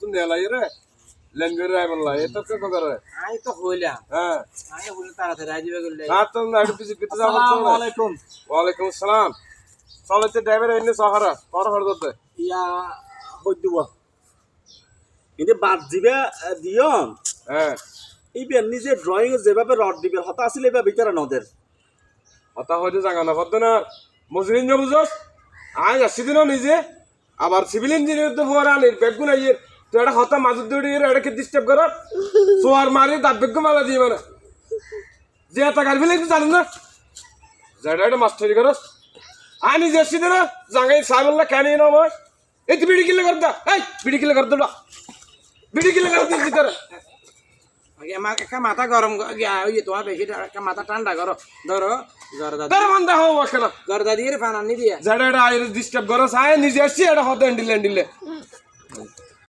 তুমি দেলাই রে লেন করে আই বললা এ তো কে করে আমি তো হইলাম হ্যাঁ আমি বলে তাড়াতাড়ি আইবে গেলে আর তো না একটু পিছে পিছে যাব আসসালামু আলাইকুম ওয়ালাইকুম আসসালাম চলতে ড্রাইভার এনে সহারা কর হর করতে ইয়া হই দিব কিন্তু বাদ দিবে দিয়ন হ্যাঁ এইবার নিজে ড্রয়িং যেভাবে রড দিবে হতা আসলে এবার ভিতরে নদের কথা হয়তো জাগা না করতে না মজুরিন যে বুঝস আজ আসছি দিনও নিজে। আবার সিভিল ইঞ্জিনিয়ার তো ফোয়ার আনির বেগুন আইয়ের তো এটা হতা মাজুর দৌড়ি এটাকে ডিস্টার্ব কর সোয়ার মারি দাঁত বেগ্য মালা দিয়ে মানে। যে এত গাড়ি ফেলে জানেন না। যেটা এটা মাস্টারি করস আয় নিজে আসছি দিন জাঙ্গাই সাহেবল্লা কেন না আমার এই বিড়ি কিলে কর দা এই, বিড়ি কিলে কর দা বিড়ি কিলে কর আগে আমার একটা মাথা গরম তোমার বেশি একটা মাথা ঠান্ডা করো। ধরো জরদা দিয়ে ফান আনি দিয়ে। যেটা ডিস্টার্ব করো সায় নিজে আসছি এটা হতে হ্যান্ডিল হ্যান্ডিলে।